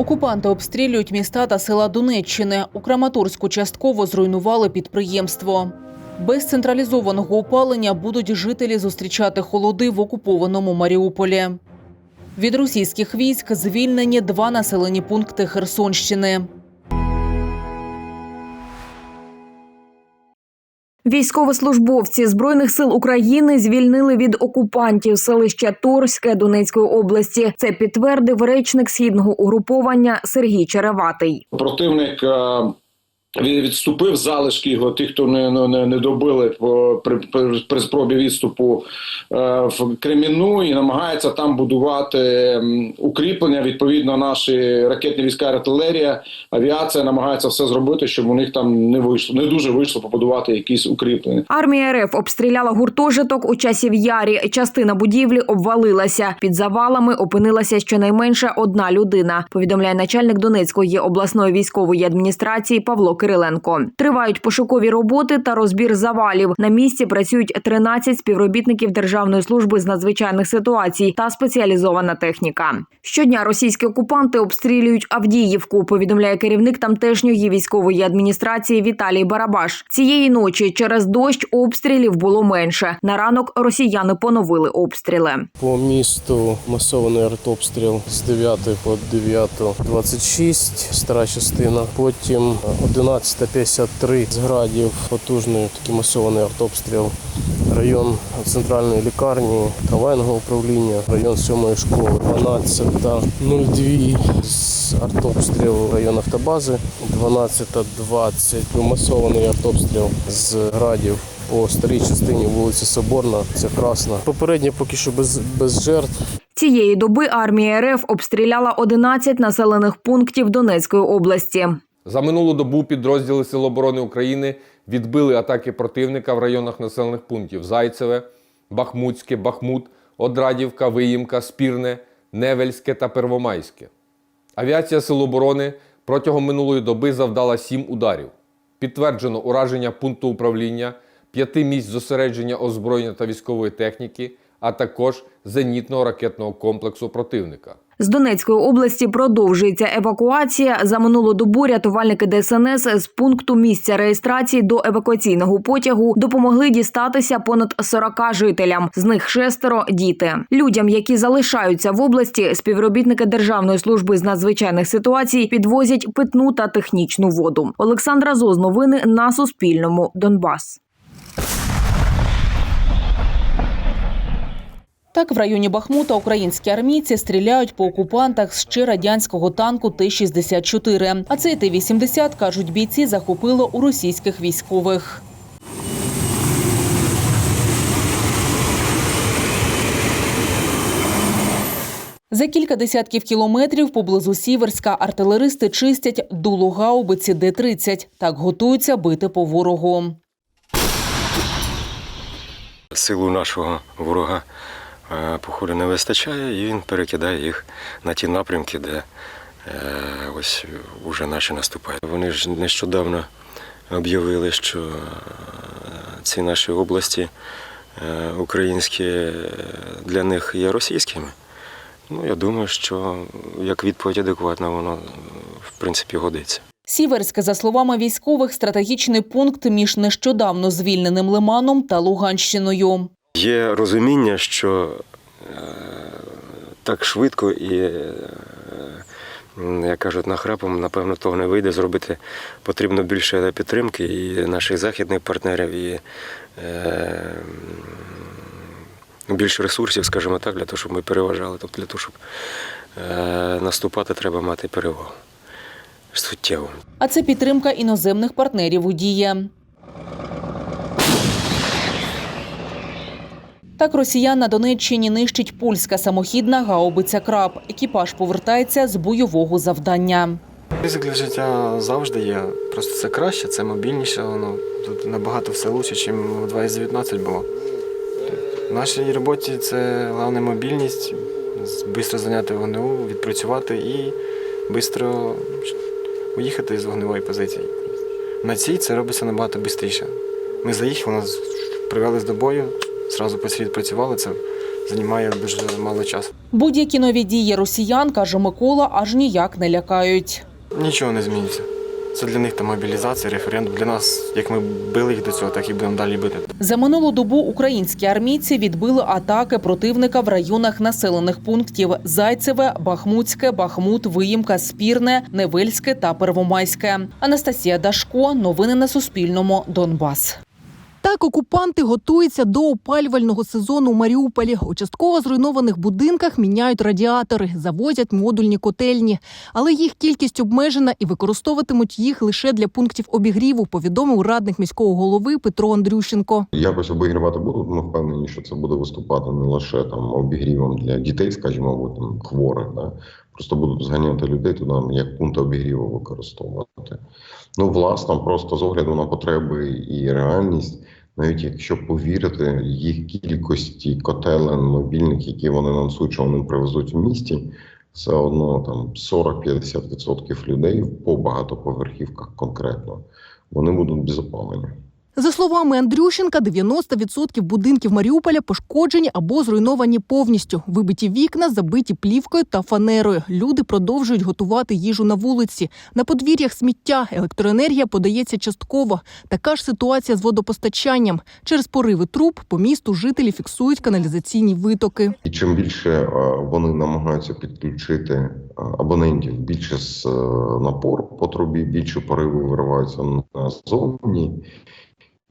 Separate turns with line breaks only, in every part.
Окупанти обстрілюють міста та села Донеччини. У Краматорську частково зруйнували підприємство. Без централізованого опалення будуть жителі зустрічати холоди в окупованому Маріуполі. Від російських військ звільнені два населені пункти Херсонщини.
Військовослужбовці збройних сил України звільнили від окупантів селище Торське Донецької області. Це підтвердив речник східного угруповання Сергій Череватий.
Противник е, відступив залишки його, тих, хто не, не, не- добили по- при, при, при спробі відступу е, в Креміну і намагається там будувати укріплення. Відповідно, наші ракетні війська, артилерія, авіація намагається все зробити, щоб у них там не вийшло, не дуже вийшло побудувати якісь укріплення.
Армія РФ обстріляла гуртожиток у часів ярі. Частина будівлі обвалилася. Під завалами опинилася щонайменше одна людина. Повідомляє начальник Донецької обласної військової адміністрації Павло Кириленко. Тривають пошукові роботи та розбір завалів. На місці працюють 13 співробітників Державної служби з надзвичайних ситуацій та спеціалізована техніка. Щодня російські окупанти обстрілюють Авдіївку. Повідомляє керівник тамтешньої військової адміністрації Віталій Барабаш. Цієї ночі через дощ обстрілів було менше. На ранок росіяни поновили обстріли.
По місту масований артобстріл з 9 по 9.26, стара частина. Потім 11.53 з градів, потужний такий масований артобстріл. Район центральної лікарні, трамвайного управління, район 7 школи, 12.02 з артобстрілу район автобази, 12.20 масований артобстріл з градів по старій частині вулиці Соборна, це Красна. Попередньо поки що без, без жертв.
Цієї доби армія РФ обстріляла 11 населених пунктів Донецької області.
За минулу добу підрозділи Сил оборони України відбили атаки противника в районах населених пунктів Зайцеве, Бахмутське, Бахмут, Одрадівка, Виїмка, Спірне, Невельське та Первомайське. Авіація Сил оборони протягом минулої доби завдала сім ударів. Підтверджено ураження пункту управління, п'яти місць зосередження озброєння та військової техніки, а також зенітного ракетного комплексу противника.
З Донецької області продовжується евакуація. За минулу добу рятувальники ДСНС з пункту місця реєстрації до евакуаційного потягу допомогли дістатися понад 40 жителям. З них шестеро діти. Людям, які залишаються в області, співробітники Державної служби з надзвичайних ситуацій підвозять питну та технічну воду. Олександра Зоз, новини на Суспільному. Донбас.
Так, в районі Бахмута українські армійці стріляють по окупантах з ще радянського танку Т-64. А цей Т-80, кажуть бійці, захопило у російських військових. За кілька десятків кілометрів поблизу Сіверська артилеристи чистять дулу гаубиці Д-30. Так готуються бити по ворогу.
Силу нашого ворога походу не вистачає, і він перекидає їх на ті напрямки, де е, ось уже наші наступають. Вони ж нещодавно об'явили, що е, ці наші області е, українські для них є російськими. Ну, я думаю, що як відповідь адекватна, воно в принципі годиться.
Сіверськ, за словами військових, стратегічний пункт між нещодавно звільненим Лиманом та Луганщиною.
Є розуміння, що е, так швидко і, е, як кажуть, нахрапом, напевно, того не вийде зробити. Потрібно більше підтримки і наших західних партнерів, і е, більше ресурсів, скажімо так, для того, щоб ми переважали. Тобто для того, щоб наступати, треба мати перевагу. Суттєво.
А це підтримка іноземних партнерів у дії. Так росіян на Донеччині нищить польська самохідна гаубиця краб. Екіпаж повертається з бойового завдання.
Ризик для життя завжди є. Просто це краще, це мобільніше, воно тут набагато все лучше, ніж в 2019 було. В нашій роботі це головне мобільність, швидко зайняти вогневу, відпрацювати і швидко уїхати з вогневої позиції. На цій це робиться набагато швидше. Ми заїхали, нас привели з до бою, одразу по відпрацювали, це займає дуже мало часу.
Будь-які нові дії росіян, каже Микола, аж ніяк не лякають.
Нічого не зміниться. Це для них там мобілізація, референдум. Для нас, як ми били їх до цього, так і будемо далі бити.
За минулу добу українські армійці відбили атаки противника в районах населених пунктів Зайцеве, Бахмутське, Бахмут, Виїмка, Спірне, Невельське та Первомайське. Анастасія Дашко. Новини на Суспільному. Донбас.
Так, окупанти готуються до опалювального сезону у Маріуполі. У частково зруйнованих будинках міняють радіатори, завозять модульні котельні. Але їх кількість обмежена і використовуватимуть їх лише для пунктів обігріву, повідомив радник міського голови Петро Андрющенко.
Якось обігрівати будуть. Ми впевнені, що це буде виступати не лише там обігрівом для дітей, скажімо, або там хворих, да? Просто будуть зганяти людей туди як пункти обігріву використовувати. Ну, власне, просто з огляду на потреби і реальність, навіть якщо повірити їх кількості котелен мобільних, які вони анонсують, що вони привезуть в місті, все одно там 40-50% людей по багатоповерхівках конкретно вони будуть без.
За словами Андрющенка, 90% будинків Маріуполя пошкоджені або зруйновані повністю. Вибиті вікна, забиті плівкою та фанерою. Люди продовжують готувати їжу на вулиці. На подвір'ях сміття, електроенергія подається частково. Така ж ситуація з водопостачанням. Через пориви труб по місту жителі фіксують каналізаційні витоки.
І чим більше е, вони намагаються підключити е, абонентів більше з е, напору по трубі, більше пориви вириваються назовні,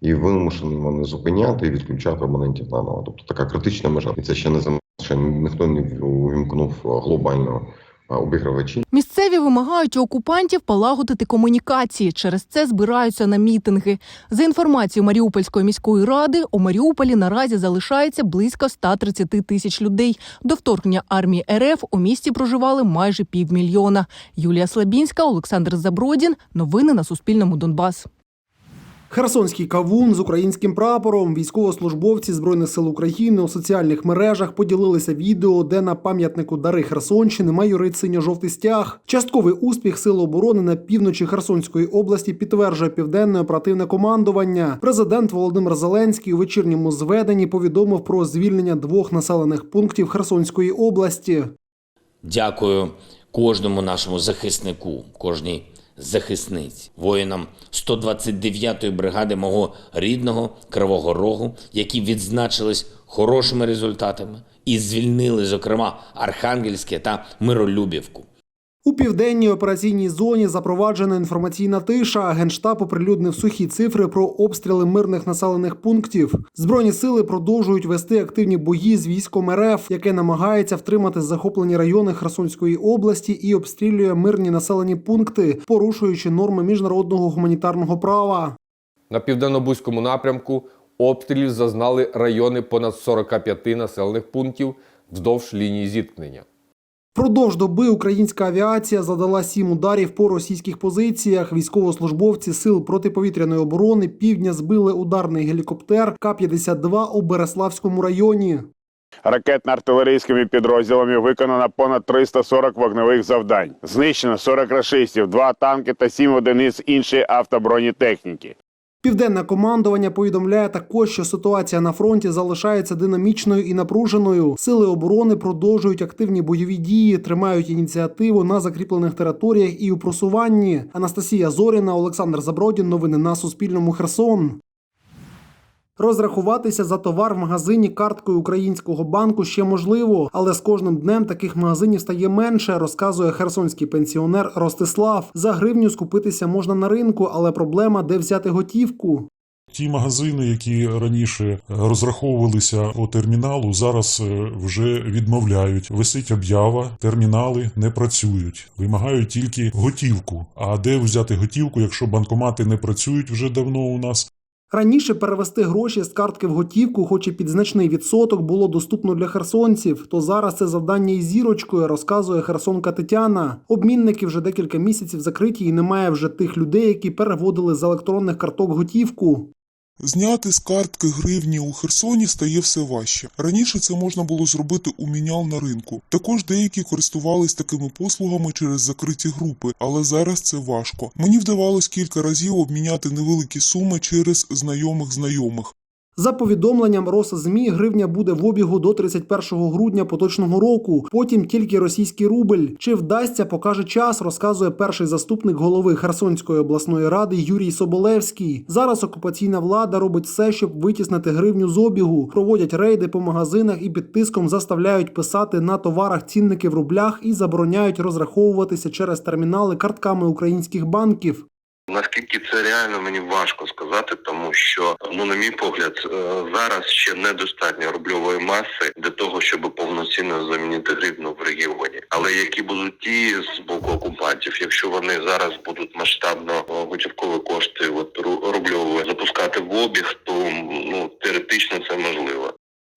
і вимушені вони зупиняти і відключати абонентів наново. Тобто така критична межа. І це ще не за ще ніхто не увімкнув глобально е, обігрівачі.
Місцеві вимагають окупантів полагодити комунікації. Через це збираються на мітинги. За інформацією Маріупольської міської ради, у Маріуполі наразі залишається близько 130 тисяч людей. До вторгнення армії РФ у місті проживали майже півмільйона. Юлія Слабінська, Олександр Забродін. Новини на Суспільному Донбас.
Херсонський кавун з українським прапором. Військовослужбовці збройних сил України у соціальних мережах поділилися відео, де на пам'ятнику Дари Херсонщини майорить синьо-жовтий стяг. Частковий успіх Сил оборони на півночі Херсонської області підтверджує південне оперативне командування. Президент Володимир Зеленський у вечірньому зведенні повідомив про звільнення двох населених пунктів Херсонської області.
Дякую кожному нашому захиснику, кожній захисниці, воїнам 129-ї бригади мого рідного Кривого Рогу, які відзначились хорошими результатами і звільнили, зокрема, Архангельське та Миролюбівку.
У південній операційній зоні запроваджена інформаційна тиша. Генштаб оприлюднив сухі цифри про обстріли мирних населених пунктів. Збройні сили продовжують вести активні бої з військом РФ, яке намагається втримати захоплені райони Херсонської області і обстрілює мирні населені пункти, порушуючи норми міжнародного гуманітарного права.
На південно-бузькому напрямку обстрілів зазнали райони понад 45 населених пунктів вздовж лінії зіткнення.
Впродовж доби українська авіація задала сім ударів по російських позиціях. Військовослужбовці сил протиповітряної оборони півдня збили ударний гелікоптер К-52 у Береславському районі.
Ракетно-артилерійськими підрозділами виконано понад 340 вогневих завдань. Знищено 40 рашистів, 2 танки та 7 одиниць іншої автобронетехніки.
Південне командування повідомляє також, що ситуація на фронті залишається динамічною і напруженою. Сили оборони продовжують активні бойові дії, тримають ініціативу на закріплених територіях і у просуванні. Анастасія Зоріна, Олександр Забродін. Новини на Суспільному. Херсон. Розрахуватися за товар в магазині карткою українського банку ще можливо, але з кожним днем таких магазинів стає менше, розказує херсонський пенсіонер Ростислав. За гривню скупитися можна на ринку, але проблема де взяти готівку.
Ті магазини, які раніше розраховувалися по терміналу, зараз е, вже відмовляють. Висить об'ява, термінали не працюють, вимагають тільки готівку. А де взяти готівку, якщо банкомати не працюють вже давно у нас?
Раніше перевести гроші з картки в готівку, хоч і під значний відсоток, було доступно для херсонців. То зараз це завдання із зірочкою, розказує херсонка Тетяна. Обмінники вже декілька місяців закриті, і немає вже тих людей, які переводили з електронних карток готівку.
Зняти з картки гривні у Херсоні стає все важче. Раніше це можна було зробити у мінял на ринку. Також деякі користувались такими послугами через закриті групи, але зараз це важко. Мені вдавалось кілька разів обміняти невеликі суми через знайомих знайомих.
За повідомленням Росзмі, гривня буде в обігу до 31 грудня поточного року. Потім тільки російський рубль. Чи вдасться, покаже час, розказує перший заступник голови Херсонської обласної ради Юрій Соболевський. Зараз окупаційна влада робить все, щоб витіснити гривню з обігу. Проводять рейди по магазинах і під тиском заставляють писати на товарах цінники в рублях і забороняють розраховуватися через термінали картками українських банків.
Наскільки це реально, мені важко сказати, тому що, ну на мій погляд, е, зараз ще недостатньо рубльової маси для того, щоб повноцінно замінити гривну в регіоні. Але які будуть дії з боку окупантів, якщо вони зараз будуть масштабно е, готівкові кошти от ру- рубльової запускати в обіг, то ну теоретично це можливо.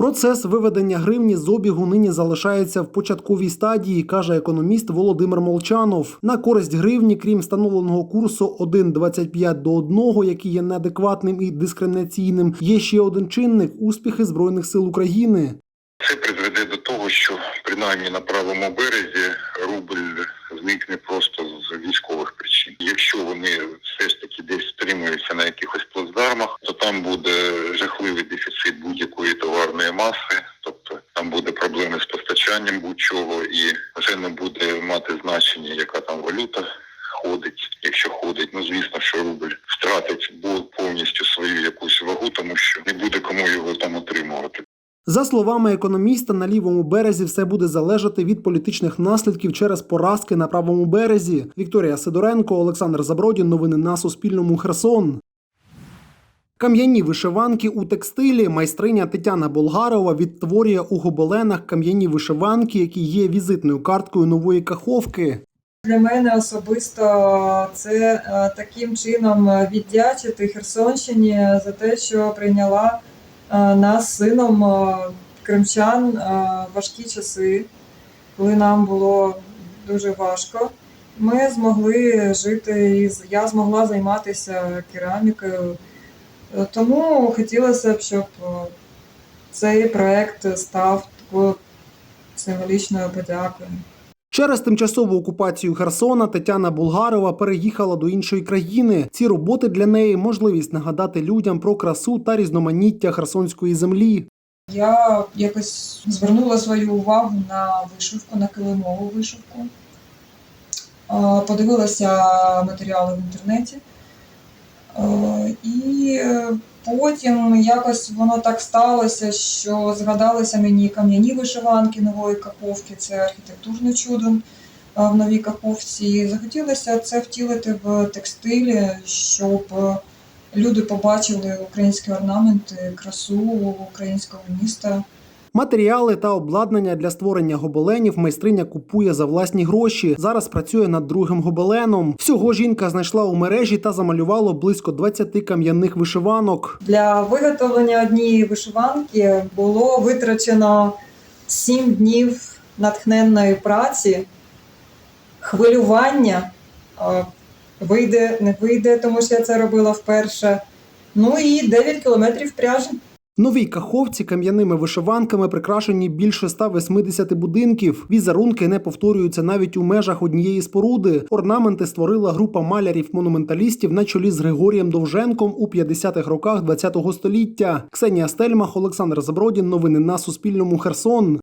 Процес виведення гривні з обігу нині залишається в початковій стадії, каже економіст Володимир Молчанов. На користь гривні, крім встановленого курсу 1,25 до 1, який є неадекватним і дискримінаційним, є ще один чинник успіхи збройних сил України.
Це призведе до того, що принаймні на правому березі рубль зникне просто з військових причин. Якщо вони все ж таки на якихось плацдармах, то там буде жахливий дефіцит будь-якої товарної маси, тобто там буде проблеми з постачанням будь-чого, і вже не буде мати значення, яка там валюта ходить, якщо ходить. Ну звісно, що рубль втратить повністю свою якусь вагу, тому що не буде кому його там отримувати.
За словами економіста, на лівому березі все буде залежати від політичних наслідків через поразки на правому березі. Вікторія Сидоренко, Олександр Забродін. Новини на Суспільному. Херсон. Кам'яні вишиванки у текстилі майстриня Тетяна Болгарова відтворює у гобеленах кам'яні вишиванки, які є візитною карткою нової каховки.
Для мене особисто це е, таким чином віддячити Херсонщині за те, що прийняла нас з сином е, кримчан е, важкі часи, коли нам було дуже важко. Ми змогли жити, і я змогла займатися керамікою. Е, Тому хотілося б, щоб е, цей проект став такою символічною подякою.
Через тимчасову окупацію Херсона Тетяна Булгарова переїхала до іншої країни. Ці роботи для неї можливість нагадати людям про красу та різноманіття херсонської землі.
Я якось звернула свою увагу на вишивку, на килимову вишивку. Подивилася матеріали в інтернеті. Е, І е, потім якось воно так сталося, що згадалися мені кам'яні вишиванки нової каховки, це архітектурне чудо е, в новій каховці. І захотілося це втілити в текстилі, щоб люди побачили українські орнаменти, красу українського міста.
Матеріали та обладнання для створення гобеленів майстриня купує за власні гроші. Зараз працює над другим гобеленом. Всього жінка знайшла у мережі та замалювала близько 20 кам'яних вишиванок.
Для виготовлення однієї вишиванки було витрачено 7 днів натхненної праці, хвилювання. е, Вийде, не вийде, тому що я це робила вперше. Ну і 9 кілометрів пряжі.
Новій каховці кам'яними вишиванками прикрашені більше 180 будинків. Візерунки не повторюються навіть у межах однієї споруди. Орнаменти створила група малярів-монументалістів на чолі з Григорієм Довженком у 50-х роках ХХ століття. Ксенія Стельмах, Олександр Забродін. Новини на Суспільному. Херсон.